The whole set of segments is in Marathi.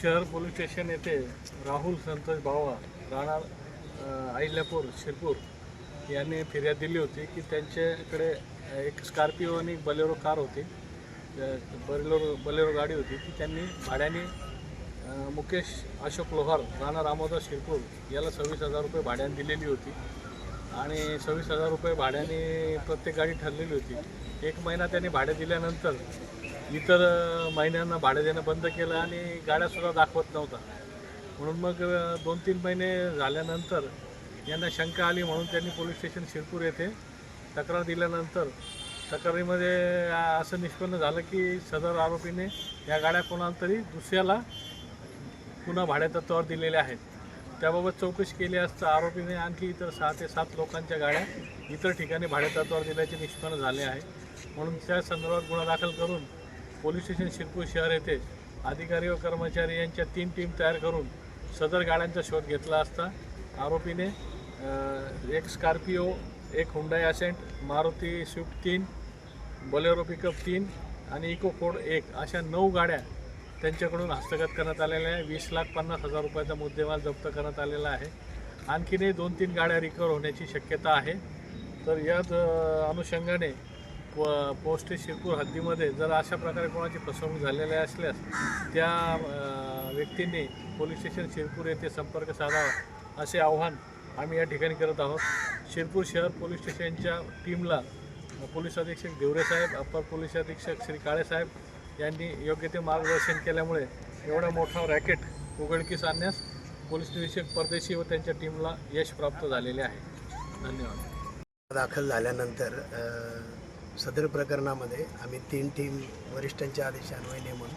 शहर पोलीस स्टेशन येथे राहुल संतोष बावा राणा आईल्यापूर अहिल्यापूर शिरपूर यांनी फिर्याद दिली होती की त्यांच्याकडे एक स्कॉर्पिओ आणि एक बलेरो कार होती. बलेरो बलेरो गाडी होती. ती त्यांनी भाड्याने मुकेश अशोक लोहार राणा आमोदा शिरपूर याला सव्वीस हजार रुपये भाड्याने दिलेली होती. आणि सव्वीस हजार रुपये भाड्याने प्रत्येक गाडी ठरलेली होती. एक महिना त्यांनी भाडे दिल्यानंतर इतर महिन्यांना भाडे देणं बंद केलं आणि गाड्यासुद्धा दाखवत नव्हता. म्हणून मग दोन तीन महिने झाल्यानंतर यांना शंका आली म्हणून त्यांनी पोलीस स्टेशन शिरपूर येथे तक्रार दिल्यानंतर तक्रारीमध्ये असं निष्पन्न झालं की सदर आरोपीने या गाड्या कोणाला तरी दुसऱ्याला पुन्हा भाड्यातत्वावर दिलेल्या आहेत. त्याबाबत चौकशी केली असता आरोपीने आणखी इतर सहा ते सात लोकांच्या गाड्या इतर ठिकाणी भाड्यातत्वावर दिल्याचे निष्पन्न झाले आहे. म्हणून त्या संदर्भात गुन्हा दाखल करून पोलीस स्टेशन शिरपूर शहर येथे अधिकारी व कर्मचारी यांच्या तीन टीम तयार करून सदर गाड्यांचा शोध घेतला असता. आरोपीने एक स्कॉर्पिओ एक हुंडाई असेंट मारुती स्विफ्ट तीन बोलेरो पिकअप तीन आणि इको कोड एक अशा नऊ गाड्या त्यांच्याकडून हस्तगत करण्यात आलेल्या आहे वीस लाख पन्नास हजार रुपयाचा मुद्देमाल जप्त करण्यात आलेला आहे. आणखीनही दोन तीन गाड्या रिकवर होण्याची शक्यता आहे. तर याच अनुषंगाने प पोस्ट शिरपूर हद्दीमध्ये जर अशा प्रकारे कोणाची फसवणूक झालेली असल्यास त्या अ, व्यक्तींनी पोलीस स्टेशन शिरपूर येथे संपर्क साधावा असे आव्हान आम्ही या ठिकाणी करत आहोत. शिरपूर शहर पोलीस स्टेशनच्या टीमला पोलीस अधीक्षक देवरे साहेब अप्पर पोलीस अधीक्षक श्री काळेसाहेब यांनी योग्य ते मार्गदर्शन केल्यामुळे एवढा मोठा रॅकेट उघडकीस आणण्यास पोलीस निरीक्षक परदेशी व त्यांच्या टीमला यश प्राप्त झालेले आहे. धन्यवाद. दाखल झाल्यानंतर सदर प्रकरणामध्ये आम्ही तीन टीम वरिष्ठांच्या आदेशान्वये नेमून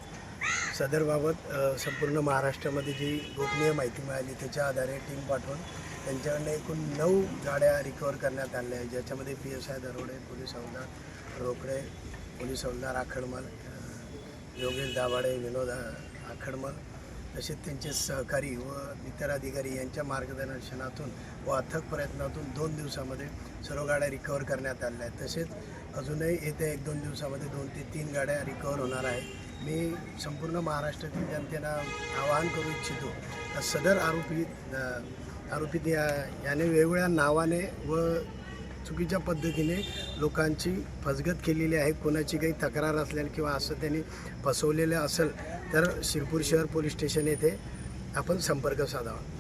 सदरबाबत संपूर्ण महाराष्ट्रामध्ये जी गोपनीय माहिती मिळाली त्याच्या आधारे टीम पाठवून त्यांच्याकडनं एकूण नऊ गाड्या रिकवर करण्यात आल्या आहेत ज्याच्यामध्ये P S I Darode police havildar Rokade police हवलदार आखडमल योगेश दाभाडे विनोद आखडमल तसेच त्यांचे सहकारी व इतर अधिकारी यांच्या मार्गदर्शनातून व अथक प्रयत्नातून दोन दिवसामध्ये सर्व गाड्या रिकवर करण्यात आल्या आहेत. तसेच अजूनही येत्या एक दोन दिवसामध्ये दोन ते तीन गाड्या रिकवर होणार आहेत. मी संपूर्ण महाराष्ट्रातील जनतेला आवाहन करू इच्छितो सदर आरोपी आरोपी याने वेगवेगळ्या नावाने व चुकीच्या पद्धतीने लोकांची फसगत केलेली आहे कोणाची काही तक्रार असल्याने किंवा असं त्यांनी फसवलेलं असेल तर शिरपूर शहर पोलीस स्टेशन येथे आपण संपर्क साधावा.